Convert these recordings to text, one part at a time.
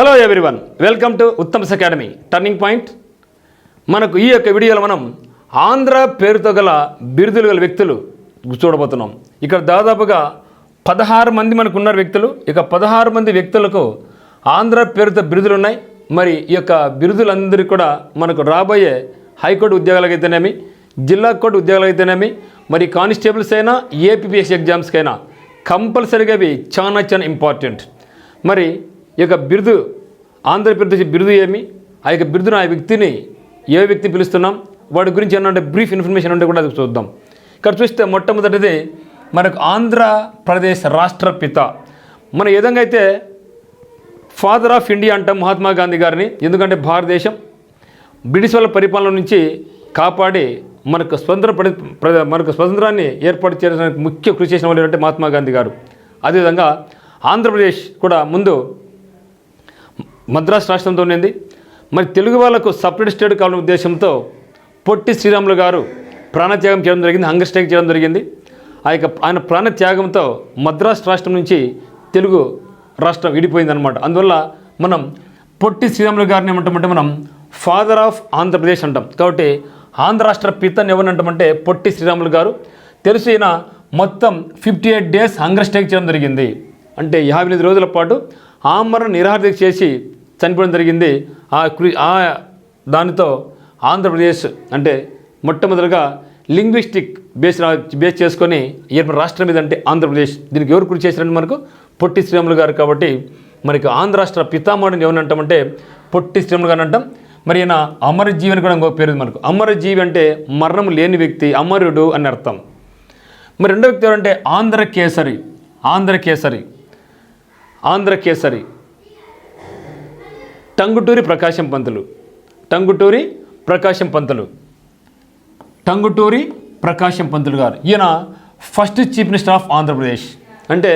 Hello everyone welcome to Uttam's academy turning point మనకు ఈ యొక్క వీడియోలో మనం ఆంధ్ర పేరుతో గల బిరుదులు గల వ్యక్తులు చూడబోతున్నాం. ఇక్కడ దాదాపుగా పదహారు మంది మనకు ఉన్నారు వ్యక్తులు. ఇక పదహారు మంది వ్యక్తులకు ఆంధ్ర పేరుతో బిరుదులు ఉన్నాయి. మరి ఈ యొక్క బిరుదులందరికీ కూడా మనకు రాబోయే హైకోర్టు ఉద్యోగాలకైతేనేమి అయితేనేమి జిల్లా కోర్టు ఉద్యోగాలకైతేనేమి అయితేనేమి మరి కానిస్టేబుల్స్ అయినా ఏపీపీఎస్సీ ఎగ్జామ్స్కైనా కంపల్సరీగా అవి చాలా చాలా ఇంపార్టెంట్ మరి ఈ యొక్క బిరుదు ఆంధ్రప్రదేశ్ బిరుదు ఏమి? ఆ యొక్క బిరుదును ఆ వ్యక్తిని ఏ వ్యక్తి పిలుస్తున్నాం? వాడి గురించి ఏమంటే బ్రీఫ్ ఇన్ఫర్మేషన్ ఉంటే కూడా అది చూద్దాం. ఇక్కడ చూస్తే మొట్టమొదటిది మనకు ఆంధ్రప్రదేశ్ రాష్ట్రపిత. మన ఏ విధంగా అయితే ఫాదర్ ఆఫ్ ఇండియా అంటాం మహాత్మా గాంధీ గారిని ఎందుకంటే భారతదేశం బ్రిటిష్ వాళ్ళ పరిపాలన నుంచి కాపాడి మనకు స్వతంత్ర పడి ప్ర- మనకు స్వతంత్రాన్ని ఏర్పాటు చేయడానికి ముఖ్య కృషి చేసిన వాళ్ళు అంటే మహాత్మా గాంధీ గారు. అదేవిధంగా ఆంధ్రప్రదేశ్ కూడా ముందు మద్రాసు రాష్ట్రంతో ఉండింది మరి తెలుగు వాళ్ళకు సపరేట్ స్టేట్ కావాలనే ఉద్దేశంతో పొట్టి శ్రీరాములు గారు ప్రాణత్యాగం చేయడం జరిగింది హంగర్ స్ట్రైక్ చేయడం జరిగింది. ఆ యొక్క ఆయన ప్రాణత్యాగంతో మద్రాసు రాష్ట్రం నుంచి తెలుగు రాష్ట్రం విడిపోయిందనమాట అందువల్ల మనం పొట్టి శ్రీరాములు గారిని ఏమంటామంటే మనం ఫాదర్ ఆఫ్ ఆంధ్రప్రదేశ్ అంటాం. కాబట్టి ఆంధ్ర రాష్ట్ర పితని ఎవరిని అంటామంటే పొట్టి శ్రీరాములు గారు. తెలుసు ఈయన మొత్తం fifty eight days hunger strike చేయడం జరిగింది. అంటే యాభై ఎనిమిది రోజుల పాటు ఆమరణ నిరాహార దీక్ష చేసి చనిపోవడం జరిగింది. ఆ కృ ఆ దానితో ఆంధ్రప్రదేశ్ అంటే మొట్టమొదటిగా లింగ్విస్టిక్ బేస్ బేస్ చేసుకొని ఏర్పడిన రాష్ట్రం మీద అంటే ఆంధ్రప్రదేశ్. దీనికి ఎవరు కృషి చేశారంటే మనకు పొట్టి శ్రీరాములు గారు కాబట్టి మనకి ఆంధ్ర రాష్ట్ర పితామహుడిని ఎవరిని అంటామంటే పొట్టి శ్రీరాములు గారు అంటాం. మరి ఈయన అమరజీవి అని కూడా ఇంకో పేరు మనకు. అమరజీవి అంటే మరణం లేని వ్యక్తి అమరుడు అని అర్థం. మరి రెండో వ్యక్తి ఎవరంటే ఆంధ్ర కేసరి ఆంధ్ర కేసరి ఆంధ్ర కేసరి టంగుటూరి ప్రకాశం పంతులు. టంగుటూరి ప్రకాశం పంతులు. టంగుటూరి ప్రకాశం పంతులు గారు. ఈయన first chief minister of Andhra Pradesh అంటే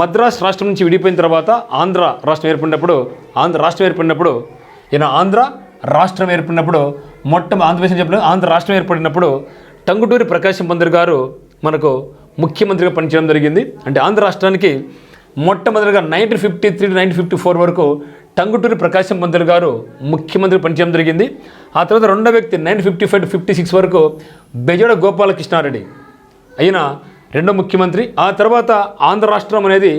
మద్రాస్ రాష్ట్రం నుంచి విడిపోయిన తర్వాత ఆంధ్ర రాష్ట్రం ఏర్పడినప్పుడు ఆంధ్ర రాష్ట్రం ఏర్పడినప్పుడు ఈయన ఆంధ్ర రాష్ట్రం ఏర్పడినప్పుడు మొట్ట ఆంధ్రప్రదేశ్ చెప్పిన ఆంధ్ర రాష్ట్రం ఏర్పడినప్పుడు టంగుటూరి ప్రకాశం పంతులు గారు మనకు ముఖ్యమంత్రిగా పనిచేయడం జరిగింది. అంటే ఆంధ్ర రాష్ట్రానికి మొట్టమొదటిగా nineteen fifty three nineteen fifty four వరకు టంగుటూరి ప్రకాశం పంతులు గారు ముఖ్యమంత్రి పనిచేయడం జరిగింది. ఆ తర్వాత రెండో వ్యక్తి nine fifty five fifty six వరకు బెజోడ గోపాలకృష్ణారెడ్డి అయిన రెండో ముఖ్యమంత్రి. ఆ తర్వాత ఆంధ్ర రాష్ట్రం అనేది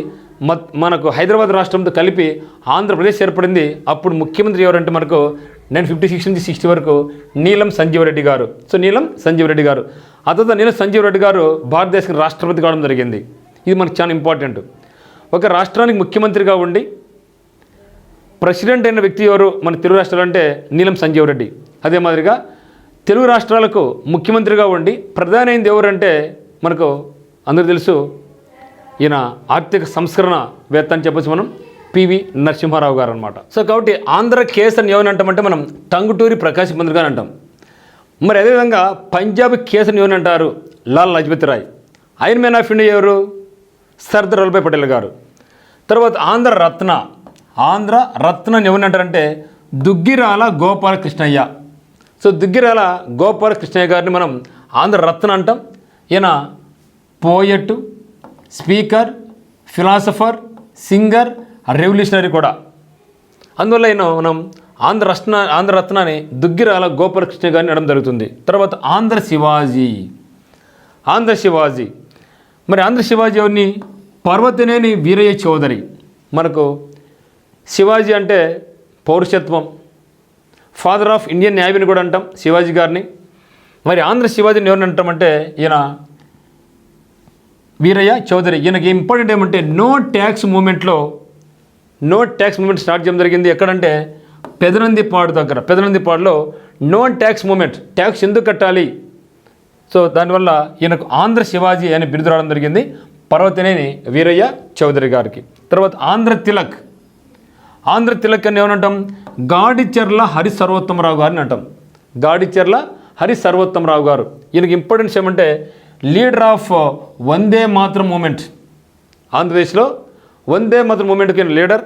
మత్ మనకు హైదరాబాద్ రాష్ట్రంతో కలిపి ఆంధ్రప్రదేశ్ ఏర్పడింది. అప్పుడు ముఖ్యమంత్రి ఎవరంటే మనకు నైన్ ఫిఫ్టీ సిక్స్ నుంచి సిక్స్టీ వరకు నీలం సంజీవ్ రెడ్డి గారు. సో నీలం సంజీవ్ రెడ్డి గారు. ఆ తర్వాత నీలం సంజీవ్ రెడ్డి గారు భారతదేశానికి రాష్ట్రపతి కావడం జరిగింది. ఇది మనకు చాలా ఇంపార్టెంట్. ఒక రాష్ట్రానికి ముఖ్యమంత్రిగా ఉండి ప్రెసిడెంట్ అయిన వ్యక్తి ఎవరు మన తెలుగు రాష్ట్రాలు అంటే నీలం సంజీవ్ రెడ్డి. అదే మాదిరిగా తెలుగు రాష్ట్రాలకు ముఖ్యమంత్రిగా ఉండి ప్రధాని అయింది ఎవరంటే మనకు అందరూ తెలుసు ఈయన ఆర్థిక సంస్కరణ వేత్త అని చెప్పొచ్చు మనం పివి నరసింహారావు గారు అనమాట సో కాబట్టి ఆంధ్ర కేస్ అని అంటామంటే మనం టంగుటూరి ప్రకాశ్ పంతులు గారు అంటాం. మరి అదేవిధంగా పంజాబ్ కేసుని ఎవరిని అంటారు? Lal Lajpati Rai. Iron man of India ఎవరు? సర్దార్ వల్లభాయ్ పటేల్ గారు. తర్వాత ఆంధ్ర రత్న ఆంధ్ర రత్నం అని ఎవరిని అంటారంటే దుగ్గిరాల గోపాలకృష్ణయ్య. సో దుగ్గిరాల గోపాలకృష్ణయ్య గారిని మనం ఆంధ్ర రత్న అంటాం. ఈయన poet speaker philosopher singer revolutionary కూడా. అందువల్ల ఈయన మనం ఆంధ్ర రత్న ఆంధ్ర రత్నాన్ని దుగ్గిరాల గోపాలకృష్ణ గారిని అనడం జరుగుతుంది. తర్వాత ఆంధ్ర శివాజీ. ఆంధ్ర శివాజీ. మరి ఆంధ్ర శివాజీ ఎవరిని? పర్వతనేని వీరయ్య చౌదరి. మనకు శివాజీ అంటే పౌరుషత్వం. ఫాదర్ ఆఫ్ ఇండియన్ నేవీని కూడా అంటాం శివాజీ గారిని. మరి ఆంధ్ర శివాజీని ఎవరిని అంటామంటే ఈయన వీరయ్య చౌదరి. ఈయనకి ఇంపార్టెంట్ ఏమంటే నో ట్యాక్స్ మూమెంట్లో నో ట్యాక్స్ మూమెంట్ స్టార్ట్ చేయడం జరిగింది. ఎక్కడంటే పెదనందిపాడు దగ్గర. పెదనందిపాడులో నో ట్యాక్స్ మూమెంట్ ట్యాక్స్ ఎందుకు కట్టాలి? సో దానివల్ల ఈయనకు ఆంధ్ర శివాజీ అని బిరుదు రావడం జరిగింది పర్వతనేని వీరయ్య చౌదరి గారికి. తర్వాత ఆంధ్ర తిలక్. ఆంధ్ర తిలక్ అని ఏమనంటాం? గాడిచెర్ల హరి సర్వోత్తమరావు గారిని అంటాం. గాడిచెర్ల హరి సర్వోత్తమరావు గారు. ఈయనకి ఇంపార్టెన్స్ ఏమంటే లీడర్ ఆఫ్ వందే మాత్రం మూమెంట్. ఆంధ్రప్రదేశ్లో వందే మాత్రం మూమెంట్కి లీడర్.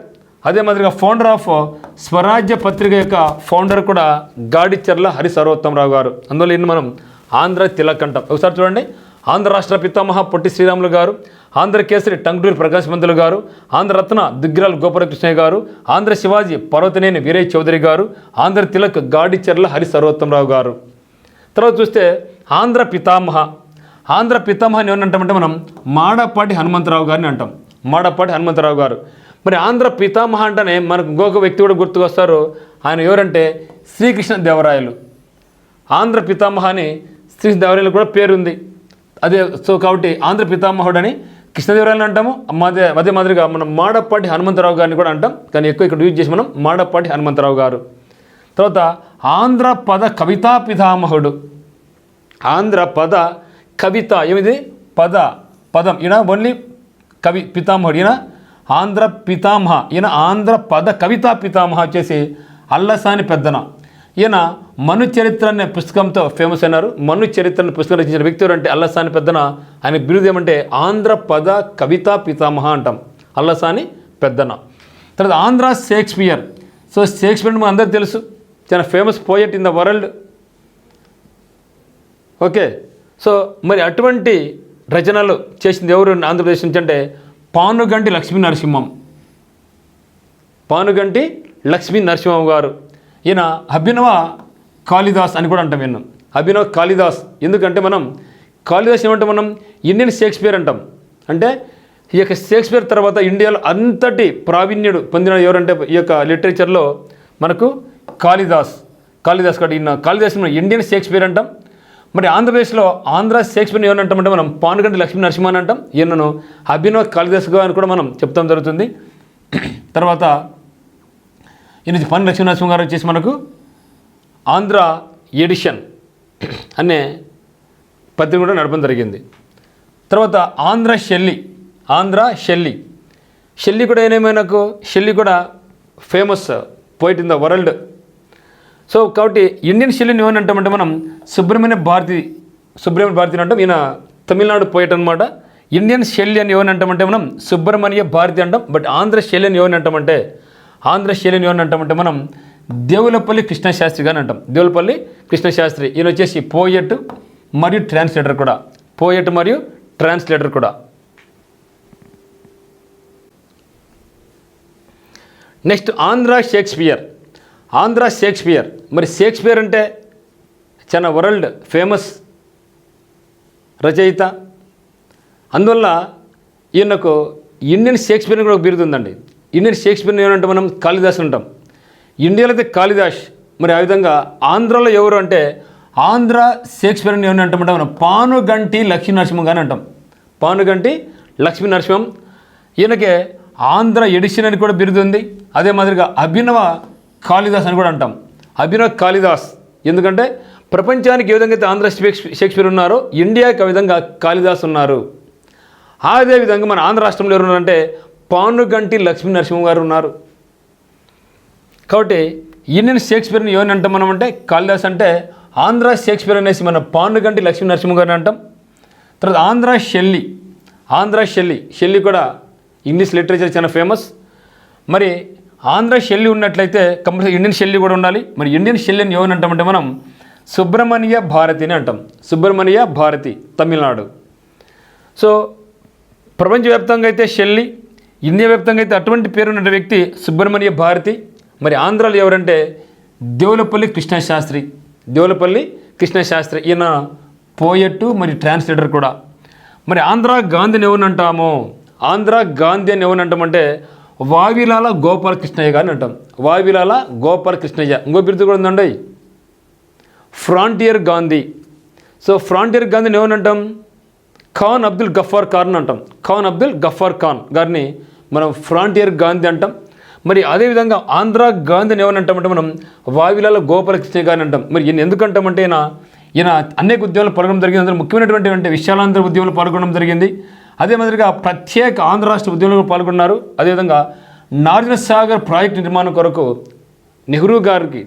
అదే మాదిరిగా ఫౌండర్ ఆఫ్ స్వరాజ్య పత్రిక యొక్క ఫౌండర్ కూడా గాడిచెర్ల హరి సర్వోత్తమరావు గారు. అందువల్ల ఈయన మనం ఆంధ్ర తిలక్ అంటాం. ఒకసారి చూడండి. ఆంధ్ర రాష్ట్ర పితామహ పొట్టి శ్రీరాములు గారు ఆంధ్ర కేసరి టంగుటూరి ప్రకాశ్ మందులు గారు ఆంధ్రరత్న దుగ్గిరాల గోపాలకృష్ణయ్య గారు ఆంధ్ర శివాజీ పర్వతనేని వీరయ్య చౌదరి గారు ఆంధ్ర తిలక్ గాడిచెర్ల హరి సర్వోత్తమరావు గారు. తర్వాత చూస్తే ఆంధ్ర పితామహ ఆంధ్ర పితామహని ఎవరిని అంటామంటే మనం మాడపాటి హనుమంతరావు గారిని అంటాం. మాడపాటి హనుమంతరావు గారు. మరి ఆంధ్ర పితామహ అంటేనే మనకు ఇంకొక వ్యక్తి కూడా గుర్తుకొస్తారు. ఆయన ఎవరంటే శ్రీకృష్ణ దేవరాయలు ఆంధ్ర పితామహ అని శ్రీకృష్ణ దేవరాయలు కూడా పేరుంది. అదే సో కాబట్టి ఆంధ్ర పితామహుడు అని కృష్ణదేవరాయలు అంటాము. అదే అదే మాదిరిగా మనం మాడపాటి హనుమంతరావు గారిని కూడా అంటాం. కానీ ఎక్కువ ఇక్కడ యూజ్ చేసి మనం మాడపాటి హనుమంతరావు గారు. తర్వాత ఆంధ్ర పద కవితా పితామహుడు. ఆంధ్ర పద కవిత ఏమిది? పద పదం. ఈయన ఓన్లీ కవి పితామహుడు. ఈయన ఆంధ్ర పితామహ. ఈయన ఆంధ్ర పద కవితా పితామహ వచ్చేసి అల్లసాని పెద్దన. ఈయన మను చరిత్ర అనే పుస్తకంతో ఫేమస్ అయినారు. మను చరిత్ర అనే పుస్తకం రచించిన వ్యక్తి అంటే అల్లసాని పెద్దన. ఆయన బిరుదు ఏమంటే ఆంధ్ర పద కవితా పితామహ అంటాం. అల్లసాని పెద్దన. తర్వాత ఆంధ్ర షేక్స్పియర్. సో షేక్స్పియర్ మన అందరికీ తెలుసు. చాలా famous poet in the world okay. So మరి అటువంటి రచనలు చేసింది ఎవరు ఆంధ్రప్రదేశ్ నుంచి అంటే పానుగంటి లక్ష్మీ నరసింహం. పానుగంటి లక్ష్మీ నరసింహం గారు. ఈయన అభినవ కాళిదాస్ అని కూడా అంటాం విన్నాం అభినవ కాళిదాస్. ఎందుకంటే మనం కాళిదాస్ ఏమంటే మనం? ఇండియన్ షేక్స్పియర్ అంటాం. అంటే ఈ యొక్క షేక్స్పియర్ తర్వాత ఇండియాలో అంతటి ప్రావీణ్యుడు పొందిన ఎవరంటే ఈ యొక్క లిటరేచర్లో మనకు కాళిదాస్. కాళిదాస్ కాబట్టి ఈయన కాళిదాస్ మనం ఇండియన్ షేక్స్పియర్ అంటాం. మరి ఆంధ్రప్రదేశ్లో ఆంధ్ర షేక్స్పియర్ ఎవరు అంటామంటే మనం పానుగంటి లక్ష్మీ నరసింహ అని అంటాం. ఈయనను అభినవ్ కాళిదాస్గా అని కూడా మనం చెప్తాం జరుగుతుంది. తర్వాత ఈయన పని లక్ష్మీనరసింహ గారు వచ్చేసి మనకు ఆంధ్ర ఎడిషన్ అనే పత్రిక కూడా నడపడం జరిగింది. తర్వాత Andhra Shelley Andhra Shelley. Shelley కూడా ఏమైనాకు షెల్లి కూడా famous poet in the world so కాబట్టి ఇండియన్ శైలిని ఏమని అంటామంటే మనం సుబ్రహ్మణ్య భారతి సుబ్రహ్మణ్య భారతి అంటాం. ఈయన తమిళనాడు పోయిట్ అనమాట ఇండియన్ శైలి అని ఏమని అంటామంటే మనం సుబ్రహ్మణ్య భారతి అంటాం. బట్ ఆంధ్ర శైలి అని ఏమని అంటామంటే ఆంధ్ర శైలిని అంటామంటే మనం దేవులపల్లి కృష్ణశాస్త్రి గాని అంటాం. దేవులపల్లి కృష్ణశాస్త్రి. ఈయన వచ్చేసి పోయట్ మరియు ట్రాన్స్లేటర్ కూడా. పోయట్ మరియు ట్రాన్స్లేటర్ కూడా. Next Andhra Shakespeare. Andhra Shakespeare. మరి షేక్స్పియర్ అంటే చాలా వరల్డ్ ఫేమస్ రచయిత. అందువల్ల ఈయనకు ఇండియన్ షేక్స్పియర్ కూడా ఒక బిరుదు ఉందండి. ఇండియన్ షేక్స్పియర్ ఏమంటే మనం కాళిదాస్ అంటాం. ఇండియాలో అయితే కాళిదాస్ మరి ఆ విధంగా ఆంధ్రలో ఎవరు అంటే ఆంధ్ర షేక్స్పియర్ ఏమని అంటామంటే మనం పానుగంటి లక్ష్మీ నరసింహం కానీ అంటాం. పానుగంటి లక్ష్మీ నరసింహం ఈయనకే ఆంధ్ర ఎడిషన్ అని కూడా బిరుదు ఉంది అదే మాదిరిగా అభినవ కాళిదాస్ అని కూడా అంటాం. అభినవ్ కాళిదాస్ ఎందుకంటే ప్రపంచానికి ఏ విధంగా అయితే ఆంధ్ర షేక్స్పియర్ ఉన్నారో ఇండియాకి ఆ విధంగా కాళిదాస్ ఉన్నారు. అదే విధంగా మన ఆంధ్ర రాష్ట్రంలో ఎవరున్నారంటే పానుగంటి లక్ష్మీ నరసింహ గారు ఉన్నారు. కాబట్టి ఇండియన్ షేక్స్పియర్ని ఏమని అంటాం మనం అంటే కాళిదాస్ అంటే ఆంధ్ర షేక్స్పియర్ అనేసి మన పానుగంటి లక్ష్మీ నరసింహ గారిని అంటాం. తర్వాత Andhra Shelley Andhra Shelley Shelley కూడా ఇంగ్లీష్ లిటరేచర్ చాలా ఫేమస్. మరి ఆంధ్ర షెల్లి ఉన్నట్లయితే కంపల్సరీ ఇండియన్ షెల్లి కూడా ఉండాలి. మరి ఇండియన్ షెల్లిని ఏమని అంటామంటే మనం సుబ్రహ్మణ్య భారతిని అంటాం. సుబ్రహ్మణ్య భారతి తమిళనాడు. సో ప్రపంచవ్యాప్తంగా అయితే షెల్లి ఇండియా వ్యాప్తంగా అయితే అటువంటి పేరున్న వ్యక్తి సుబ్రహ్మణ్య భారతి. మరి ఆంధ్రాలో ఎవరంటే దేవులపల్లి కృష్ణశాస్త్రి. దేవులపల్లి కృష్ణశాస్త్రి. ఈయన పోయట్టు మరి ట్రాన్స్లేటర్ కూడా. మరి ఆంధ్ర గాంధీని ఎవరిని అంటాము ఆంధ్ర గాంధీ అని ఎవరిని అంటామంటే వావిలాల గోపాలకృష్ణయ్య గారిని అంటాం. వావిలాల గోపాలకృష్ణయ్య. ఇంకో బిరుదు కూడా ఉందండి. ఫ్రాంటియర్ గాంధీ. సో ఫ్రాంటియర్ గాంధీని ఏమని అంటాం ఖాన్ అబ్దుల్ గఫార్ ఖాన్ అంటాం. ఖాన్ అబ్దుల్ గఫార్ ఖాన్ గారిని మనం ఫ్రాంటియర్ గాంధీ అంటాం. మరి అదేవిధంగా ఆంధ్ర గాంధీని ఏమని అంటామంటే మనం వావిలాల గోపాలకృష్ణ గారిని అంటాం. మరి ఈయన ఎందుకు అంటామంటే ఈయన ఈయన అనేక ఉద్యమాలు పాల్గొనడం జరిగింది. అందులో ముఖ్యమైనటువంటి అంటే విశాలాంధ్ర ఉద్యమంలో పాల్గొనడం జరిగింది. అదే మాదిరిగా ప్రత్యేక ఆంధ్ర రాష్ట్ర ఉద్యమంలో పాల్గొన్నారు. అదేవిధంగా నార్జన సాగర్ ప్రాజెక్టు నిర్మాణం కొరకు నెహ్రూ గారికి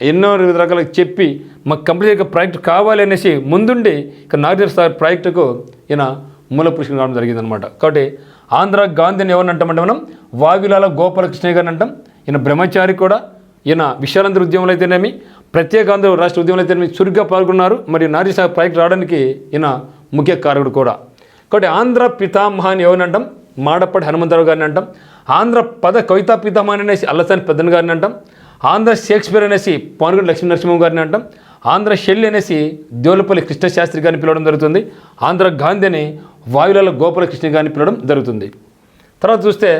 ఎన్నో వివిధ రకాల చెప్పి మాకు కంప్లీట్ ప్రాజెక్ట్ కావాలి అనేసి ముందుండి ఇక నాగేశ్వర సాగర్ ప్రాజెక్టుకు ఈయన మూల పురుషులు కావడం జరిగిందనమాట కాబట్టి ఆంధ్ర గాంధీని ఎవరిని అంటామంటే మనం? వావిలాల గోపాలకృష్ణయ్య గారిని అంటాం. ఈయన బ్రహ్మచారి కూడా. ఈయన విశాలాంధ్ర ఉద్యమంలో అయితేనేమి? ప్రత్యేక ఆంధ్ర రాష్ట్ర ఉద్యమంలో అయితేనేమి? చురుగ్గా పాల్గొన్నారు. మరియు నారీ సాగర్ ప్రాజెక్ట్ రావడానికి ఈయన ముఖ్య కారకుడు కూడా. కాబట్టి ఆంధ్ర పితామహాన్ని ఎవరిని అంటాం? మాడప్పటి హనుమంతరావు గారిని అంటాం. ఆంధ్ర పద కవితా పితామహని అనేసి అల్లసాని పెద్దన్ గారిని అంటాం. ఆంధ్ర షేక్స్పియర్ అనేసి పానుగంటి లక్ష్మీ నరసింహం గారిని అంటాం. ఆంధ్ర షెల్లి అనేసి దేవులపల్లి కృష్ణశాస్త్రి గారిని పిలవడం జరుగుతుంది. ఆంధ్ర గాంధీ అని వాయులాల గోపాలకృష్ణ గారిని పిలవడం జరుగుతుంది. తర్వాత చూస్తే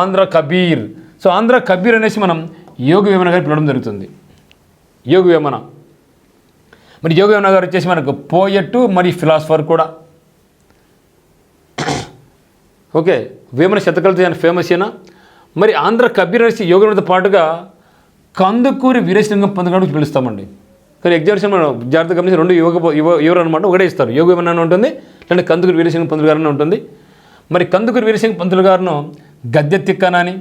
ఆంధ్ర కబీర్. సో ఆంధ్ర కబీర్ అనేసి మనం యోగ వేమన గారిని పిలవడం జరుగుతుంది. యోగ వేమన. మరి యోగ వేమన గారు వచ్చేసి మనకు పోయట్టు మరి ఫిలాసఫర్ కూడా. ఓకే వేమన శతకాలతో ఆయన ఫేమస్ అయినా మరి ఆంధ్ర కబీర్ అనేసి యోగంతో పాటుగా కందుకూరి వీరేశలింగం పంతులు పిలుస్తామండి. కానీ ఎగ్జామినేషన్ మనం జాగ్రత్తగా గమనించి రెండు యోగ యువ యువరు అనమాట ఒకటే ఇస్తారు. యోగ వేమన ఉంటుంది లేదంటే కందుకూరి వీరసింగ పంతులు గారు ఉంటుంది. మరి కందుకూరి వీరసింగ్ పంతులు గారును గద్దె తిక్కనని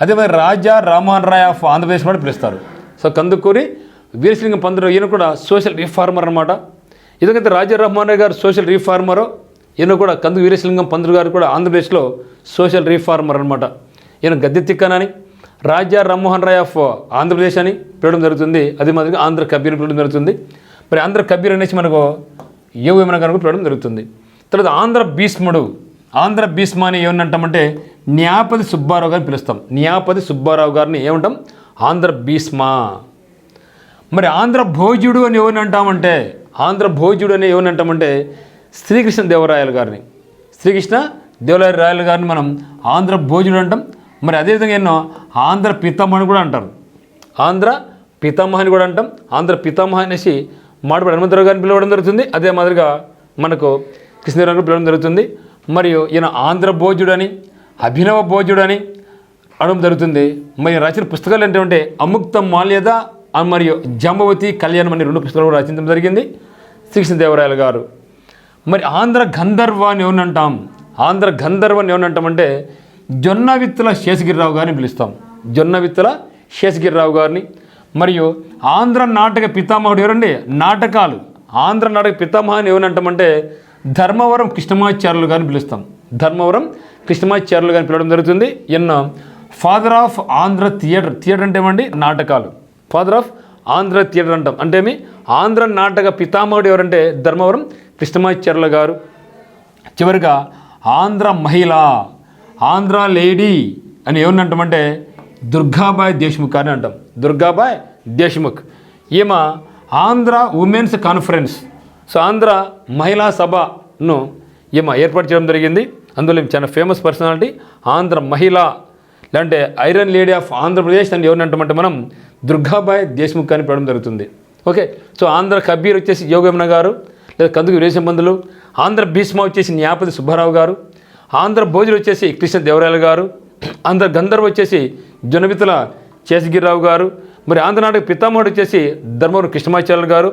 అదే మరి రాజా రామోహన్ రాయ్ ఆఫ్ ఆంధ్రప్రదేశ్ కూడా పిలుస్తారు. సో కందుకూరి వీరసింగ పంతులు ఈయన కూడా సోషల్ రిఫార్మర్ అనమాట ఎందుకంటే రాజా రామోహన్ రాయ్ గారు సోషల్ రిఫార్మరో ఈయన కూడా కందు వీరేశలింగం పంతులు గారు కూడా ఆంధ్రప్రదేశ్లో సోషల్ రిఫార్మర్ అనమాట ఈయన గద్దె తిక్కనని రాజా రామ్మోహన్ రాయ్ ఆఫ్ ఆంధ్రప్రదేశ్ అని పిలవడం జరుగుతుంది. అదే మాదిరిగా ఆంధ్ర కబీర్ పిలవడం జరుగుతుంది. మరి ఆంధ్ర కబీర్ అనేసి మనకు యువ కనుక పిలవడం జరుగుతుంది. తర్వాత ఆంధ్ర భీష్ముడు ఆంధ్ర భీష్మ అని ఏమనంటామంటే న్యాపతి సుబ్బారావు గారిని పిలుస్తాం. న్యాపతి సుబ్బారావు గారిని ఏమంటాం? ఆంధ్ర భీష్మ. మరి ఆంధ్ర భోజుడు అని ఎవరిని అంటామంటే ఆంధ్ర భోజుడు అని ఎవరిని అంటామంటే శ్రీకృష్ణ దేవరాయలు గారిని. శ్రీకృష్ణ దేవరాయ రాయలు గారిని మనం ఆంధ్ర భోజుడు అంటాం. మరి అదేవిధంగా ఎన్నో? ఆంధ్ర పితమ్మ అని కూడా అంటారు. ఆంధ్ర పితమ్మ అని కూడా అంటాం. ఆంధ్ర పితమ్మ అనేసి మాడపడి హనుమంతరావు గారిని పిలవడం జరుగుతుంది. అదే మాదిరిగా మనకు కృష్ణదేవరావు పిలవడం జరుగుతుంది. మరియు ఈయన ఆంధ్ర భోజుడని అభినవ భోజుడని అనడం జరుగుతుంది. మరి రచన పుస్తకాలు ఏంటంటే అముక్త మాల్యద మరియు జంబవతి కళ్యాణం అనే రెండు పుస్తకాలు రచించడం జరిగింది శ్రీకృష్ణదేవరాయలు గారు. మరి ఆంధ్ర గంధర్వ అని అంటాం? ఆంధ్ర గంధర్వ అని ఎవరిని అంటామంటే జొన్న విత్తుల శేషగిరిరావు గారిని పిలుస్తాం. జొన్న విత్తుల శేషగిరిరావు గారిని. మరియు ఆంధ్ర నాటక పితామహుడు ఎవరండి? నాటకాలు. ఆంధ్ర నాటక పితామహాన్ని ఎవరిని అంటామంటే ధర్మవరం కృష్ణమాచార్యులు గారిని పిలుస్తాం. ధర్మవరం కృష్ణమాచార్యులు గారిని పిలవడం జరుగుతుంది. ఎన్నో father of Andhra theatre. Theatre అంటే ఏమండి? నాటకాలు. ఫాదర్ ఆఫ్ ఆంధ్ర థియేటర్ అంటాం. అంటే ఏమి? ఆంధ్ర నాటక పితామహుడు ఎవరంటే ధర్మవరం కృష్ణమాచార్యుల గారు. చివరిగా ఆంధ్ర మహిళ ఆంధ్ర లేడీ అని ఎవరిని అంటామంటే దుర్గాబాయ్ దేశ్ముఖ్ అని అంటాం. దుర్గాబాయ్ దేశ్ముఖ్. ఈమె Andhra women's conference so Andhra మహిళా సభను ఈమె ఏర్పాటు చేయడం జరిగింది. అందులో ఈమె చాలా ఫేమస్ పర్సనాలిటీ. ఆంధ్ర మహిళ లేదంటే ఐరన్ లేడీ ఆఫ్ ఆంధ్రప్రదేశ్ అని ఎవరిని అంటామంటే మనం దుర్గాబాయ్ దేశ్ముఖ్ అని పెట్టడం జరుగుతుంది. ఓకే సో ఆంధ్ర కబీర్ వచ్చేసి యోగమన గారు లేదా కందుకు వీరేశంబంధులు ఆంధ్ర భీష్మ వచ్చేసి న్యాపతి సుబ్బారావు గారు ఆంధ్ర భోజులు వచ్చేసి కృష్ణ దేవరాయలు గారు ఆంధ్ర గంధర్వ వచ్చేసి జొనబితుల చేసగిరిరావు గారు మరి ఆంధ్రనాటక పితామహుడు వచ్చేసి ధర్మవరం కృష్ణమాచార్యులు గారు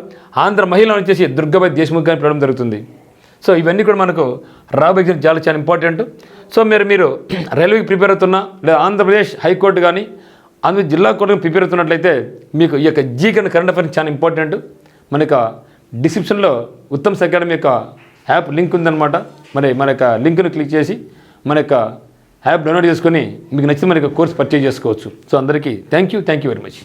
ఆంధ్ర మహిళ వచ్చేసి దుర్గాబాయి దేశ్ముఖ్ గారిని పిలవడం జరుగుతుంది. సో ఇవన్నీ కూడా మనకు రాబోయే ఎగ్జామ్ చాలా చాలా ఇంపార్టెంట్. సో మీరు మీరు రైల్వేకి ప్రిపేర్ అవుతున్నా లేదా ఆంధ్రప్రదేశ్ హైకోర్టు కానీ ఆంధ్ర జిల్లా కోర్టుకు ప్రిపేర్ అవుతున్నట్లయితే మీకు ఈ యొక్క జీ కరెంట్ అఫైర్స్ చాలా ఇంపార్టెంట్. మన యొక్క డిస్క్రిప్షన్లో ఉత్తమ్ అకాడమీ యొక్క యాప్ లింక్ ఉందన్నమాట. మరి మన యొక్క లింక్ను క్లిక్ చేసి మన యొక్క యాప్ డౌన్లోడ్ చేసుకొని మీకు నచ్చిన మన యొక్క కోర్స్ పర్చేజ్ చేసుకోవచ్చు. సో అందరికీ thank you thank you very much.